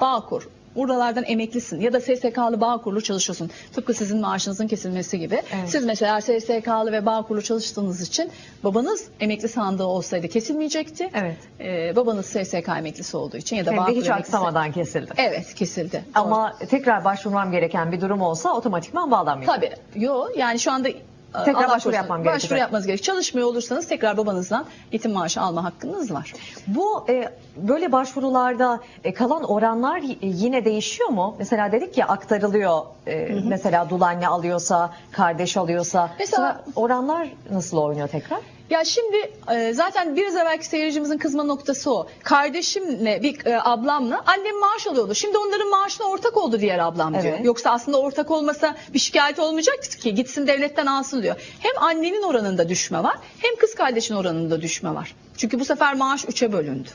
Bağkur, buralardan emeklisin ya da SSK'lı Bağkur'lu çalışıyorsun. Tıpkı sizin maaşınızın kesilmesi gibi. Evet. Siz mesela SSK'lı ve Bağkur'lu çalıştığınız için babanız emekli sandığı olsaydı kesilmeyecekti. Evet. Ee, babanız SSK emeklisi olduğu için ya da de Bağkur hiç emeklisi. aksamadan kesildi. Evet kesildi. Ama tekrar başvurmam gereken bir durum olsa otomatikman bağlanmıyor. Tabii. Yo yani şu anda Tekrar Allah başvuru yapmam gerekecek. Başvuru yapmanız gerekiyor. Çalışmıyor olursanız tekrar babanızdan yetim maaşı alma hakkınız var. Bu e, böyle başvurularda e, kalan oranlar yine değişiyor mu? Mesela dedik ya aktarılıyor. e, mesela dul anne alıyorsa, kardeş alıyorsa. Mesela- Sonra oranlar nasıl oynuyor tekrar? Ya şimdi e, zaten biraz evvelki seyircimizin kızma noktası o. Kardeşimle bir e, ablamla annem maaş alıyordu. Şimdi onların maaşına ortak oldu diğer ablam diyor. Evet. Yoksa aslında ortak olmasa bir şikayet olmayacaktı ki gitsin devletten alsın diyor. Hem annenin oranında düşme var hem kız kardeşin oranında düşme var. Çünkü bu sefer maaş üçe bölündü.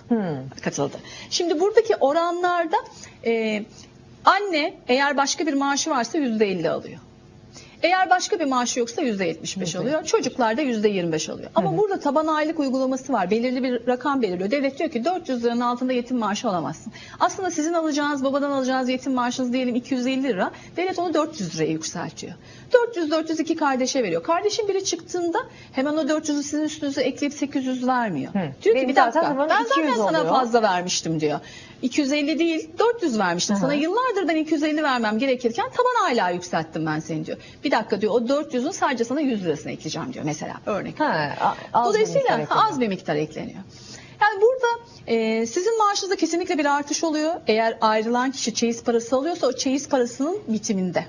Katıldı. Şimdi buradaki oranlarda e, anne eğer başka bir maaşı varsa yüzde elli alıyor. Eğer başka bir maaşı yoksa %75 alıyor. Çocuklar da %25 alıyor. Ama burada taban aylık uygulaması var. Belirli bir rakam belirliyor. Devlet diyor ki 400 liranın altında yetim maaşı alamazsın. Aslında sizin alacağınız, babadan alacağınız yetim maaşınız diyelim 250 lira. Devlet onu 400 liraya yükseltiyor. 400-402 kardeşe veriyor. Kardeşin biri çıktığında hemen o 400'ü sizin üstünüze ekleyip 800 vermiyor. Hı. Diyor Benim ki bir zaten dakika ben zaten 200 sana oluyor." fazla vermiştim diyor. 250 değil 400 vermiştim sana yıllardır ben 250 vermem gerekirken taban hala yükselttim ben seni diyor. Bir dakika diyor o 400'ün sadece sana 100 lirasını ekleyeceğim diyor mesela örnek. Ha, az bir Dolayısıyla ekleniyor. az bir miktar ekleniyor. Yani burada e, sizin maaşınızda kesinlikle bir artış oluyor. Eğer ayrılan kişi çeyiz parası alıyorsa o çeyiz parasının bitiminde.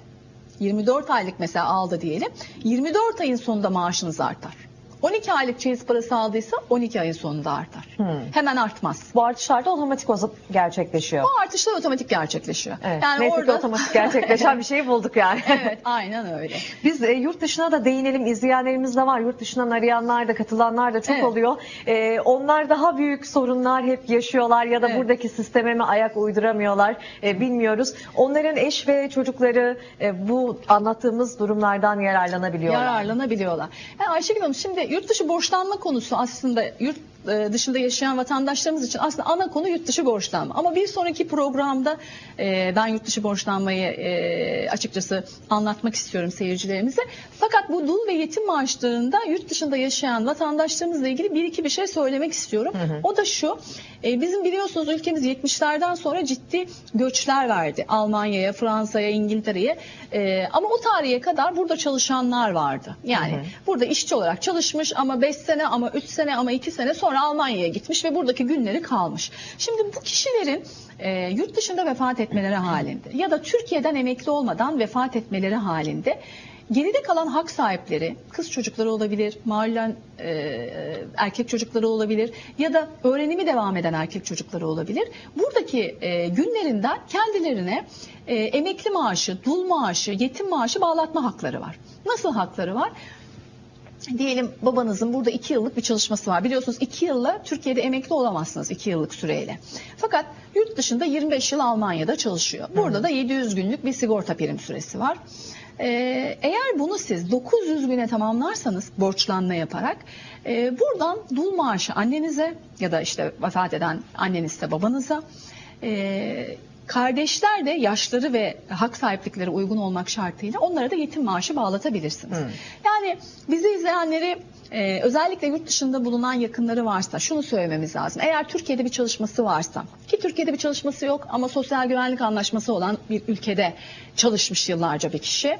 24 aylık mesela aldı diyelim. 24 ayın sonunda maaşınız artar. 12 aylık çeyiz parası aldıysa 12 ayın sonunda artar. Hmm. Hemen artmaz. Bu artışlar da otomatik gerçekleşiyor. O artışlar otomatik gerçekleşiyor. Evet. Yani Neyse orada otomatik gerçekleşen bir şeyi bulduk yani. evet aynen öyle. Biz e, yurt dışına da değinelim. İzleyenlerimiz de var. Yurt dışından arayanlar da katılanlar da çok Evet. oluyor. E, onlar daha büyük sorunlar hep yaşıyorlar ya da Evet. buradaki sisteme mi ayak uyduramıyorlar e, bilmiyoruz. Onların eş ve çocukları e, bu anlattığımız durumlardan yararlanabiliyorlar. yararlanabiliyorlar. Yani Ayşegül Hanım şimdi yurt dışı borçlanma konusu aslında yurt dışında yaşayan vatandaşlarımız için aslında ana konu yurt dışı borçlanma. Ama bir sonraki programda e, ben yurt dışı borçlanmayı e, açıkçası anlatmak istiyorum seyircilerimize. Fakat bu dul ve yetim maaşlarında yurt dışında yaşayan vatandaşlarımızla ilgili bir iki bir şey söylemek istiyorum. O da şu, e, bizim biliyorsunuz ülkemiz 70'lerden sonra ciddi göçler verdi. Almanya'ya, Fransa'ya, İngiltere'ye. E, ama o tarihe kadar burada çalışanlar vardı. Yani burada işçi olarak çalışmış ama 5 sene ama 3 sene ama 2 sene sonra Almanya'ya gitmiş ve buradaki günleri kalmış. Şimdi bu kişilerin e, yurt dışında vefat etmeleri halinde ya da Türkiye'den emekli olmadan vefat etmeleri halinde Geride kalan hak sahipleri kız çocukları olabilir, mahallen e, erkek çocukları olabilir ya da öğrenimi devam eden erkek çocukları olabilir. Buradaki e, günlerinden kendilerine e, emekli maaşı, dul maaşı, yetim maaşı bağlatma hakları var. Nasıl hakları var? Diyelim babanızın burada iki yıllık bir çalışması var. Biliyorsunuz iki yılla Türkiye'de emekli olamazsınız iki yıllık süreyle. Fakat yurt dışında 25 yıl Almanya'da çalışıyor. Burada da 700 günlük bir sigorta prim süresi var. Ee, eğer bunu siz 900 güne tamamlarsanız borçlanma yaparak e, buradan dul maaşı annenize ya da işte vefat eden annenizse babanıza e, Kardeşler de yaşları ve hak sahiplikleri uygun olmak şartıyla onlara da yetim maaşı bağlatabilirsiniz. Hı. Yani bizi izleyenleri e, özellikle yurt dışında bulunan yakınları varsa şunu söylememiz lazım. Eğer Türkiye'de bir çalışması varsa ki Türkiye'de bir çalışması yok ama sosyal güvenlik anlaşması olan bir ülkede çalışmış yıllarca bir kişi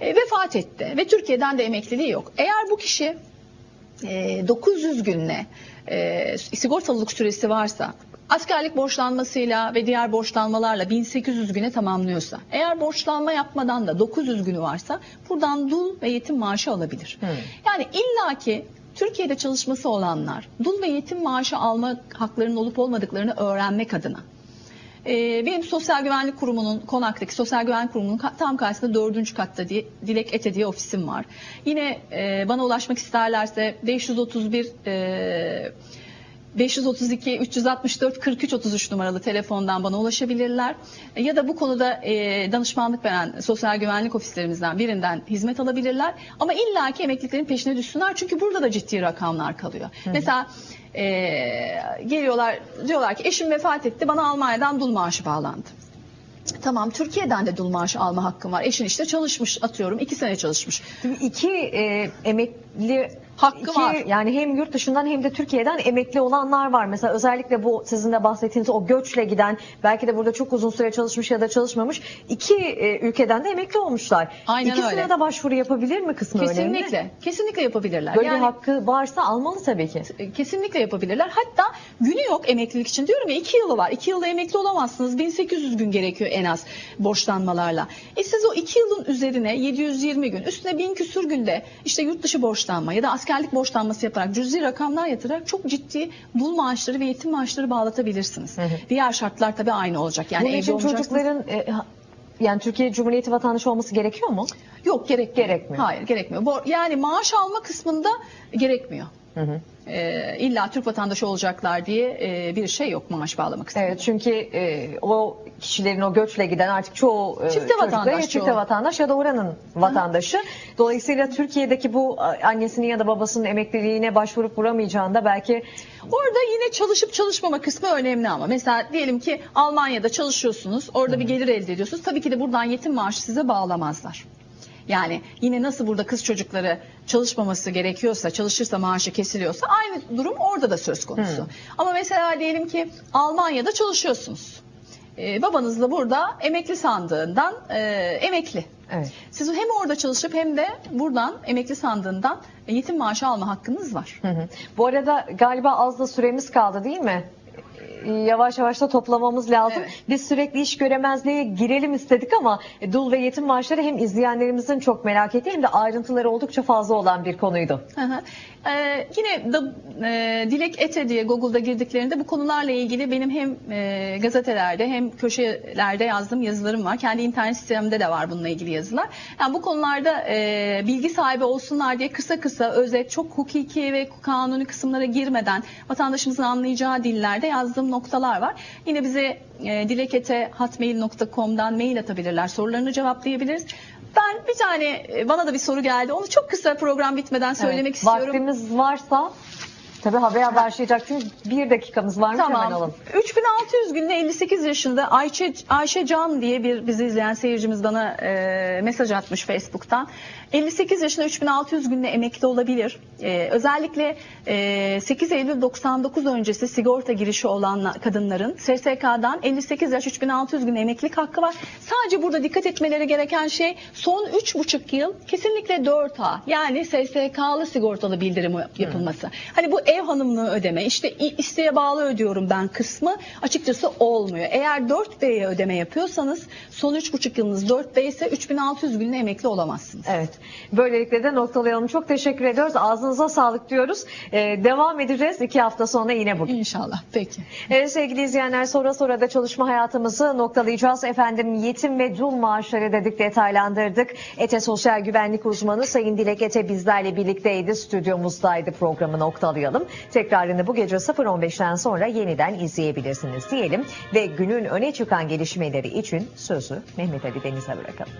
e, vefat etti ve Türkiye'den de emekliliği yok. Eğer bu kişi e, 900 günle e, sigortalılık süresi varsa askerlik borçlanmasıyla ve diğer borçlanmalarla 1800 güne tamamlıyorsa eğer borçlanma yapmadan da 900 günü varsa buradan dul ve yetim maaşı alabilir. Hmm. Yani illaki Türkiye'de çalışması olanlar dul ve yetim maaşı alma haklarının olup olmadıklarını öğrenmek adına ee, benim Sosyal Güvenlik Kurumu'nun Konak'taki Sosyal Güvenlik Kurumu'nun tam karşısında dördüncü katta diye Dilek Ete diye ofisim var. Yine e, bana ulaşmak isterlerse 531 e, 532 364 43 33 numaralı telefondan bana ulaşabilirler. E, Ya da bu konuda e, danışmanlık veren sosyal güvenlik ofislerimizden birinden hizmet alabilirler. Ama illaki emekliliklerin peşine düşsünler çünkü burada da ciddi rakamlar kalıyor. Mesela e, geliyorlar diyorlar ki eşim vefat etti bana Almanya'dan dul maaşı bağlandı. Tamam Türkiye'den de dul maaşı alma hakkım var. Eşin işte çalışmış atıyorum iki sene çalışmış. Çünkü iki e, emekli Hakkı iki, var. Yani hem yurt dışından hem de Türkiye'den emekli olanlar var. Mesela özellikle bu sizin de bahsettiğiniz o göçle giden belki de burada çok uzun süre çalışmış ya da çalışmamış iki e, ülkeden de emekli olmuşlar. Aynen İkisine öyle. de başvuru yapabilir mi kısmı önemli? Kesinlikle. Kesinlikle yapabilirler. Böyle bir Yani- hakkı varsa almalı tabii ki. Kesinlikle yapabilirler. Hatta günü yok emeklilik için. Diyorum ya 2 yılı var. 2 yılda emekli olamazsınız. 1800 gün gerekiyor en az borçlanmalarla. E siz o 2 yılın üzerine 720 gün, üstüne 1000 küsür günde işte yurt dışı borçlanma ya da askerlik borçlanması yaparak cüzi rakamlar yatırarak çok ciddi dul maaşları ve yetim maaşları bağlatabilirsiniz. hı. Diğer şartlar tabii aynı olacak. Yani Bunun için çocukların e, yani Türkiye Cumhuriyeti vatandaşı olması gerekiyor mu? Yok gerekmiyor. Gerekmiyor. Hayır gerekmiyor. Yani maaş alma kısmında gerekmiyor. Hı hı. Ee, illa Türk vatandaşı olacaklar diye e, bir şey yok maaş bağlamak kısmında. Evet çünkü e, o kişilerin o göçle giden artık çoğu e, Çifte vatandaş ya çifte çoğu. vatandaş ya da oranın vatandaşı. Dolayısıyla Türkiye'deki bu annesinin ya da babasının emekliliğine başvurup vuramayacağında belki Orada yine çalışıp çalışmama kısmı önemli ama. Mesela diyelim ki Almanya'da çalışıyorsunuz, orada bir gelir elde ediyorsunuz. Tabii ki de buradan yetim maaşı size bağlamazlar. Yani yine nasıl burada kız çocukları çalışmaması gerekiyorsa, çalışırsa maaşı kesiliyorsa aynı durum orada da söz konusu. Hı. Ama mesela diyelim ki Almanya'da çalışıyorsunuz. Ee, babanız da burada emekli sandığından e, emekli. evet. Siz hem orada çalışıp hem de buradan emekli sandığından yetim maaşı alma hakkınız var. Hı hı. Bu arada galiba az da süremiz kaldı değil mi? Yavaş yavaş da toplamamız lazım. Evet. Biz sürekli iş göremezliğe girelim istedik ama e, dul ve yetim maaşları hem izleyenlerimizin çok merak ettiği hem de ayrıntıları oldukça fazla olan bir konuydu. Hı hı. Ee, yine da e, Dilek Ete diye Google'da girdiklerinde bu konularla ilgili benim hem e, gazetelerde hem köşelerde yazdığım yazılarım var. Kendi internet sitemimde de var bununla ilgili yazılar. Yani bu konularda e, bilgi sahibi olsunlar diye kısa kısa özet çok hukuki ve kanuni kısımlara girmeden vatandaşımızın anlayacağı dillerde yazdığım noktalar var. Yine bize e, dilekete.hotmail.com'dan mail atabilirler. Sorularını cevaplayabiliriz. Ben bir tane e, bana da bir soru geldi. Onu çok kısa program bitmeden söylemek Evet, istiyorum. Vaktimiz varsa tabii haber başlayacak çünkü bir dakikamız varmış hemen Tamam. alalım. 3600 günde 58 yaşında Ayşe, Ayşe Can diye bir bizi izleyen seyircimiz bana e, mesaj atmış Facebook'tan. 58 yaşında 3600 günde emekli olabilir. E, özellikle e, 8 Eylül 99 öncesi sigorta girişi olan kadınların SSK'dan 58 yaş 3600 gün emeklilik hakkı var. Sadece burada dikkat etmeleri gereken şey son 3,5 yıl kesinlikle 4A yani SSK'lı sigortalı bildirimi yapılması. Hani bu ev hanımlığı ödeme işte isteğe bağlı ödüyorum ben kısmı açıkçası olmuyor. Eğer 4B'ye ödeme yapıyorsanız son 3,5 yılınız 4B ise 3600 günde emekli olamazsınız. Evet. Böylelikle de noktalayalım. Çok teşekkür ediyoruz. Ağzınıza sağlık diyoruz. Ee, devam edeceğiz iki hafta sonra yine bugün. İnşallah. Peki. Evet sevgili izleyenler sonra sonra da çalışma hayatımızı noktalayacağız. Efendim yetim ve dul maaşları dedik detaylandırdık. ETE Sosyal Güvenlik Uzmanı Sayın Dilek Ete bizlerle birlikteydi. Stüdyomuzdaydı programı noktalayalım. Tekrarını bu gece 0.15'ten sonra yeniden izleyebilirsiniz diyelim. Ve günün öne çıkan gelişmeleri için sözü Mehmet Ali Deniz'e bırakalım.